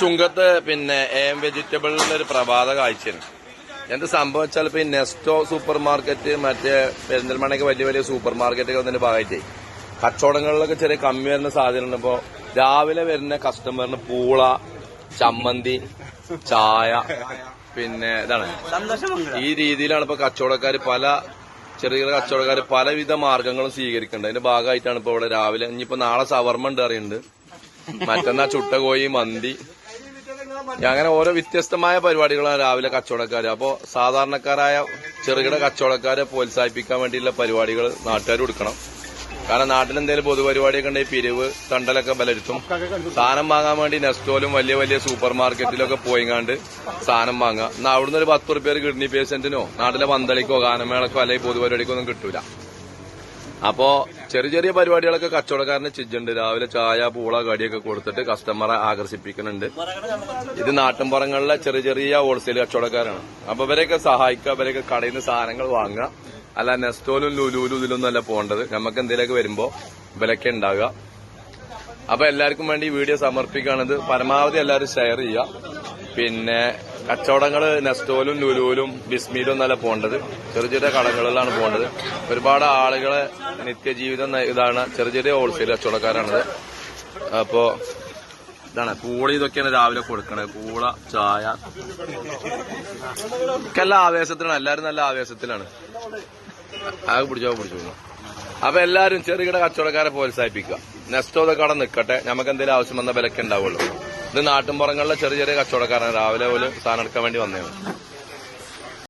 ചുങ്കത്ത് പിന്നെ എം വെജിറ്റബിളിന്റെ ഒരു പ്രഭാത കാഴ്ചയാണ്. എന്ത് സംഭവം വെച്ചാൽ ഇപ്പൊ ഈ നെസ്റ്റോ സൂപ്പർ മാർക്കറ്റ് മറ്റേ പെരിന്തൽമണ്ണയ്ക്ക് വലിയ വലിയ സൂപ്പർ മാർക്കറ്റൊക്കെ വന്നതിന്റെ ഭാഗമായിട്ടേ. കച്ചവടങ്ങളിലൊക്കെ ചെറിയ കമ്മി വരുന്ന സാധ്യതയുണ്ട് ഇപ്പോ. രാവിലെ വരുന്ന കസ്റ്റമറിന് പൂള ചമ്മന്തി ചായ പിന്നെ ഇതാണ്. ഈ രീതിയിലാണ് ഇപ്പൊ കച്ചവടക്കാർ പല ചെറിയ ചെറിയ കച്ചവടക്കാർ പലവിധ മാർഗങ്ങളും സ്വീകരിക്കേണ്ടത് അതിന്റെ ഭാഗമായിട്ടാണ് ഇപ്പൊ ഇവിടെ രാവിലെ ഇനിയിപ്പോ നാളെ സവർമ്മ ഉണ്ട് അറിയുന്നുണ്ട് മറ്റന്നാ ചുട്ട കോഴി മന്തി അങ്ങനെ ഓരോ വ്യത്യസ്തമായ പരിപാടികളാണ് രാവിലെ കച്ചവടക്കാർ അപ്പോൾ സാധാരണക്കാരായ ചെറുകിട കച്ചവടക്കാരെ പ്രോത്സാഹിപ്പിക്കാൻ വേണ്ടിയുള്ള പരിപാടികൾ നാട്ടുകാർ കൊടുക്കണം. കാരണം നാട്ടിൽ എന്തെങ്കിലും പൊതുപരിപാടിയൊക്കെ ഉണ്ടെങ്കിൽ പിരിവ് തണ്ടലൊക്കെ ബലരുത്തും. സാധനം വാങ്ങാൻ വേണ്ടി നെസ്റ്റോലും വലിയ വലിയ സൂപ്പർ മാർക്കറ്റിലൊക്കെ പോയിങ്ങാണ്ട് സാധനം വാങ്ങുക. എന്നാൽ അവിടുന്ന് ഒരു പത്ത് റുപ്യ കിഡ്നി പേഷ്യന്റിനോ നാട്ടിലെ പന്തളിക്കോ ഗാനമേളക്കോ അല്ലെങ്കിൽ പൊതുപരിപാടിക്കോ ഒന്നും കിട്ടൂല. അപ്പോ ചെറിയ ചെറിയ പരിപാടികളൊക്കെ കച്ചവടക്കാരന് ചിജുണ്ട് രാവിലെ ചായ പൂള കടിയൊക്കെ കൊടുത്തിട്ട് കസ്റ്റമറെ ആകർഷിപ്പിക്കുന്നുണ്ട്. ഇത് നാട്ടിൻപുറങ്ങളിലെ ചെറിയ ചെറിയ ഹോൾസെയിൽ കച്ചവടക്കാരാണ്. അപ്പൊ ഇവരെയൊക്കെ സഹായിക്കുക ഇവരെയൊക്കെ കടയിൽ നിന്ന് സാധനങ്ങൾ വാങ്ങുക. അല്ല നെസ്റ്റോലും ലുലൂലും ഇതിലൊന്നും അല്ല പോകേണ്ടത്. നമുക്ക് എന്തെങ്കിലുമൊക്കെ വരുമ്പോ വിലക്കെ ഉണ്ടാകുക അപ്പൊ എല്ലാവർക്കും വേണ്ടി വീഡിയോ സമർപ്പിക്കുകയാണിത്. പരമാവധി എല്ലാവരും ഷെയർ ചെയ്യുക. പിന്നെ കച്ചവടങ്ങൾ നെസ്റ്റോലും ലുലുവിലും ബിസ്മിയിലും നല്ല പോകേണ്ടത്. ചെറിയ ചെറിയ കടകളിലാണ് പോകേണ്ടത്. ഒരുപാട് ആളുകളെ നിത്യജീവിതം ഇതാണ് ചെറിയ ചെറിയ ഹോൾസെയിൽ കച്ചവടക്കാരാണത്. അപ്പോ ഇതാണ് പൂള ഇതൊക്കെയാണ് രാവിലെ കൊടുക്കണത്. പൂള ചായ. എല്ലാ ആവേശത്തിലാണ്. എല്ലാരും നല്ല ആവേശത്തിലാണ്. ആകെ പിടിച്ചോ പിടിച്ചോ. അപ്പൊ എല്ലാരും ചെറുകിട കച്ചവടക്കാരെ പ്രോത്സാഹിപ്പിക്കുക. നെസ്റ്റോ ഇതൊക്കെ കട നിൽക്കട്ടെ നമുക്ക് എന്തെങ്കിലും ആവശ്യം വന്ന വിലക്ക് ഉണ്ടാവുള്ളൂ. ഇത് നാട്ടിൻപുറങ്ങളിലെ ചെറിയ ചെറിയ കച്ചവടക്കാരാണ്. രാവിലെ പോലും സാധനം എടുക്കാൻ വേണ്ടി വന്നതാണ്